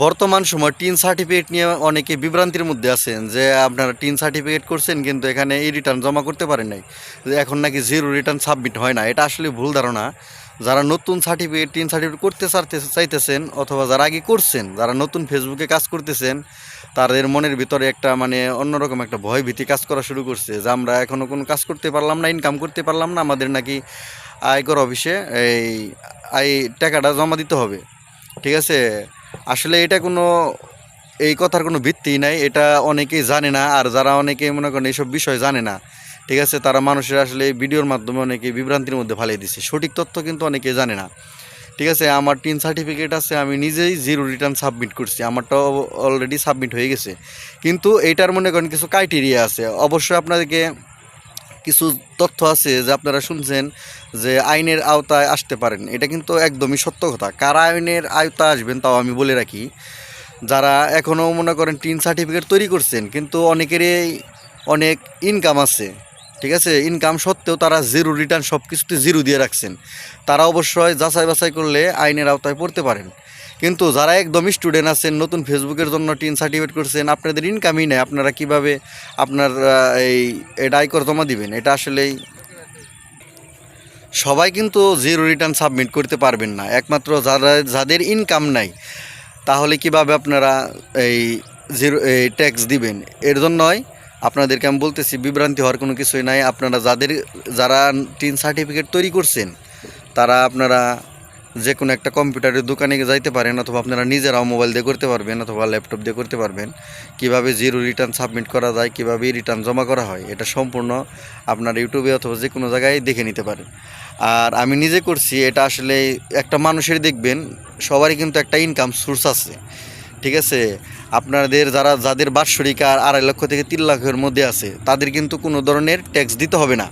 বর্তমান সময় tin certificate নিয়ে অনেকে বিভ্রান্তির মধ্যে আছেন যে আপনারা টিন সার্টিফিকেট করছেন কিন্তু এখানে এই রিটার্ন জমা করতে পারেন নাই। এখন নাকি জিরো রিটার্ন সাবমিট হয় না, এটা আসলে ভুল ধারণা। যারা নতুন সার্টিফিকেট, টিন সার্টিফিকেট করতে চাইতে চাইতেছেন অথবা যারা আগে করছেন, যারা নতুন ফেসবুকে কাজ করতেছেন, তাদের মনের ভিতরে একটা মানে অন্যরকম একটা ভয় ভীতি কাজ করা শুরু করছে যে আমরা এখনও কোনো কাজ করতে পারলাম না ইনকাম করতে পারলাম না, আমাদের নাকি আয়কর অফিসে এই আয় টাকাটা জমা দিতে হবে। ঠিক আছে? আসলে এটা কোনো, এই কথার কোনো ভিত্তি নাই। এটা অনেকেই জানে না, আর যারা অনেকে মনে করেন এইসব বিষয় জানে না, ঠিক আছে, তারা মানুষের আসলে ভিডিওর মাধ্যমে অনেকে বিভ্রান্তির মধ্যে ফালিয়ে দিচ্ছে সঠিক তথ্য কিন্তু অনেকে জানে না, ঠিক আছে, আমার টিন সার্টিফিকেট আছে, আমি নিজেই জিরো রিটার্ন সাবমিট করছি, আমারটাও অলরেডি সাবমিট হয়ে গেছে। কিন্তু এইটার মনে করেন কিছু ক্রাইটেরিয়া আছে। অবশ্যই আপনাদেরকে কিছু তথ্য আছে যে আপনারা শুনছেন যে আইনের আওতায় আসতে পারেন। এটা কিন্তু একদমই সত্য কথা। কারা আইনের আওতায় আসবেন তাও আমি বলে রাখি। যারা এখনও মনে করেন টিন সার্টিফিকেট তৈরি করছেন, কিন্তু অনেকেরই অনেক ইনকাম আছে। ঠিক আছে? ইনকাম সত্ত্বেও তারা জিরো রিটার্ন সব কিছুতে জিরো দিয়ে রাখছেন। তারা অবশ্যই যাচাই বাছাই করলে আইনের আওতায় পড়তে পারেন। কিন্তু যারা একদম স্টুডেন্ট আছেন, নতুন ফেসবুকের জন্য টিন সার্টিফিকেট করছেন, আপনাদের ইনকামই নেই। আপনারা কীভাবে আপনার এই এটা আয়কর জমা দিবেন? এটা আসলেই সবাই কিন্তু জিরো রিটার্ন সাবমিট করতে পারবেন না। একমাত্র যারা, যাদের ইনকাম নাই, তাহলে কীভাবে আপনারা এই জিরো এই ট্যাক্স দিবেন? এর জন্যই আপনাদেরকে আমি বলতেছি, বিভ্রান্তি হওয়ার কোনো কিছুই নাই। আপনারা যাদের, যারা টিন সার্টিফিকেট তৈরি করছেন, তারা আপনারা যে কোনো একটা কম্পিউটারের দোকানে যাইতে পারেন অথবা আপনারা নিজেরাও মোবাইল দিয়ে করতে পারবেন অথবা ল্যাপটপ দিয়ে করতে পারবেন। কীভাবে জিরো রিটার্ন সাবমিট করা যায়, কীভাবে রিটার্ন জমা করা হয়, এটা সম্পূর্ণ আপনার ইউটিউবে অথবা যে কোনো জায়গায় দেখে নিতে পারেন। আর আমি নিজে করছি, এটা আসলে একটা মানুষের দেখবেন, সবারই কিন্তু একটা ইনকাম সোর্স আছে। ঠিক আছে? আপনাদের যারা, যাদের বাৎসরিক আর আড়াই লক্ষ থেকে তিন লাখের মধ্যে আছে, তাদের কিন্তু কোনো ধরনের ট্যাক্স দিতে হবে না।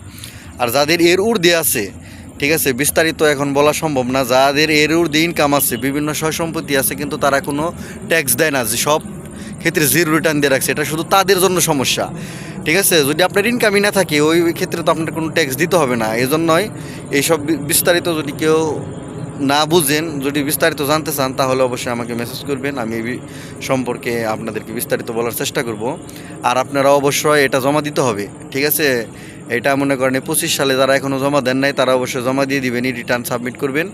আর যাদের এর ঊর্ধ্বে আছে ঠিক আছে, বিস্তারিত এখন বলা সম্ভব না। যাদের এর ঊর্ধ্বে ইনকাম আছে, বিভিন্ন সয় সম্পত্তি আছে, কিন্তু তারা কোনো ট্যাক্স দেয় না, যে সব ক্ষেত্রে জিরো রিটার্ন দিয়ে রাখছে। এটা শুধু তাদের জন্য সমস্যা, ঠিক আছে? যদি আপনার ইনকামই না থাকে, ওই ক্ষেত্রে তো আপনার কোনো ট্যাক্স দিতে হবে না। এই জন্যই এইসব বিস্তারিত যদি কেউ না বুঝেন, যদি বিস্তারিত জানতে চান, তাহলে অবশ্যই আমাকে মেসেজ করবেন। আমি এই সম্পর্কে আপনাদেরকে বিস্তারিত বলার চেষ্টা করব। আর আপনারা অবশ্যই এটা জমা দিতে হবে, ঠিক আছে? এটা মনে করেন পঁচিশ সালে যারা এখনও জমা দেন নাই, তারা অবশ্যই জমা দিয়ে দিবেন রিটার্ন সাবমিট করবেন।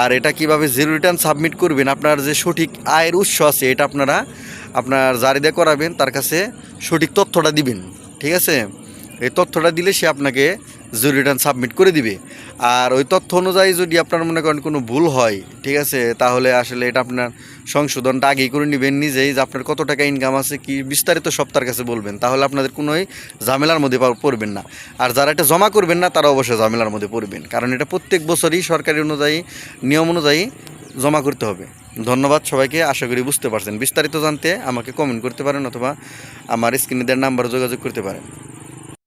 আর এটা কীভাবে জিরো রিটার্ন সাবমিট করবেন, আপনার যে সঠিক আয়ের উৎস আছে, এটা আপনারা আপনার জারিদা করাবেন, তার কাছে সঠিক তথ্যটা দিবেন। ঠিক আছে? এই তথ্যটা দিলে সে আপনাকে জিরো রিটার্ন সাবমিট করে দিবে। আর ওই তথ্য অনুযায়ী যদি আপনার মনে করেন কোনো ভুল হয়, ঠিক আছে, তাহলে আসলে এটা আপনার সংশোধনটা আগেই করে নেবেন নিজেই যে আপনার কত টাকা ইনকাম আছে, কি বিস্তারিত সব তার কাছে বলবেন। তাহলে আপনাদের কোনোই ঝামেলার মধ্যে পড়বেন না। আর যারা এটা জমা করবেন না, তারা অবশ্যই ঝামেলার মধ্যে পড়বেন। কারণ এটা প্রত্যেক বছরই সরকারি অনুযায়ী, নিয়ম অনুযায়ী জমা করতে হবে। ধন্যবাদ সবাইকে, আশা করি বুঝতে পারছেন। বিস্তারিত জানতে আমাকে কমেন্ট করতে পারেন অথবা আমার স্ক্রিনে দেওয়ার নাম্বার যোগাযোগ করতে পারেন।